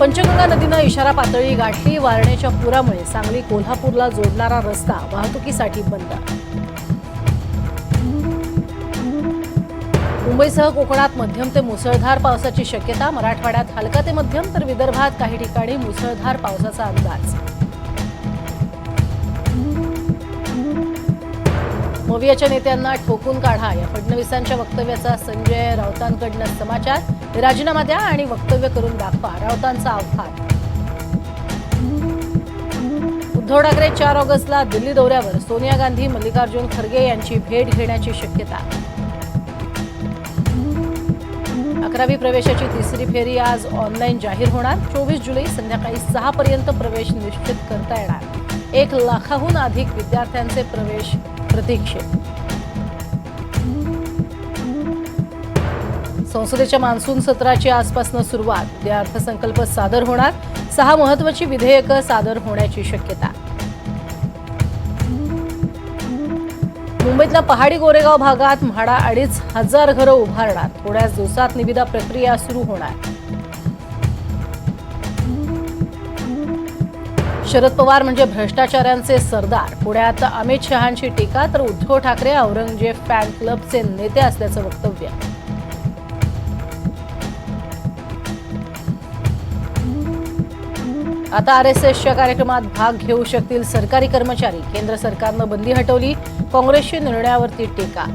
पंचगंगा नदीनं इशारा पातळी गाठली वारणेच्या पुरामुळे सांगली कोल्हापूरला जोडणारा रस्ता वाहतुकीसाठी बंद. मुंबईसह कोकणात मध्यम ते मुसळधार पावसाची शक्यता मराठवाड्यात हलका ते मध्यम तर विदर्भात काही ठिकाणी मुसळधार पावसाचा अंदाज. मवियाच्या नेत्यांना ठोकून काढा. या फडणवीसांच्या वक्तव्याचा संजय राऊतांकडनं समाचार. राजीनामा द्या आणि वक्तव्य करून दाखवा. राऊतांचा आव्हान उद्धव ठाकरे चार ऑगस्टला दिल्ली दौऱ्यावर. सोनिया गांधी मल्लिकार्जुन खरगे यांची भेट घेण्याची शक्यता. अकरावी प्रवेशाची तिसरी फेरी आज ऑनलाईन जाहीर होणार. चोवीस जुलै संध्याकाळी सहा पर्यंत प्रवेश निश्चित करता येणार. एक लाखाहून अधिक विद्यार्थ्यांचे प्रवेश प्रतीक्षेत संसदेच्या मान्सून सत्राची आजपासून सुरुवात. उद्या अर्थसंकल्प सादर होणार. सहा महत्वाची विधेयकं सादर होण्याची शक्यता. मुंबईतल्या पहाडी गोरेगाव भागात म्हाडा अडीच हजार घरं उभारणार. थोड्याच दिवसात निविदा प्रक्रिया सुरू होणार. शरद पवार म्हणजे भ्रष्टाचारांचे सरदार. पुण्यात अमित शहांची टीका तर उद्धव ठाकरे औरंगजेब फॅन क्लबचे नेते असल्याचं वक्तव्य. आता आर एस एसच्या कार्यक्रमात भाग घेऊ शकतील सरकारी कर्मचारी. केंद्र सरकारनं बंदी हटवली काँग्रेसच्या निर्णयावरती टीका.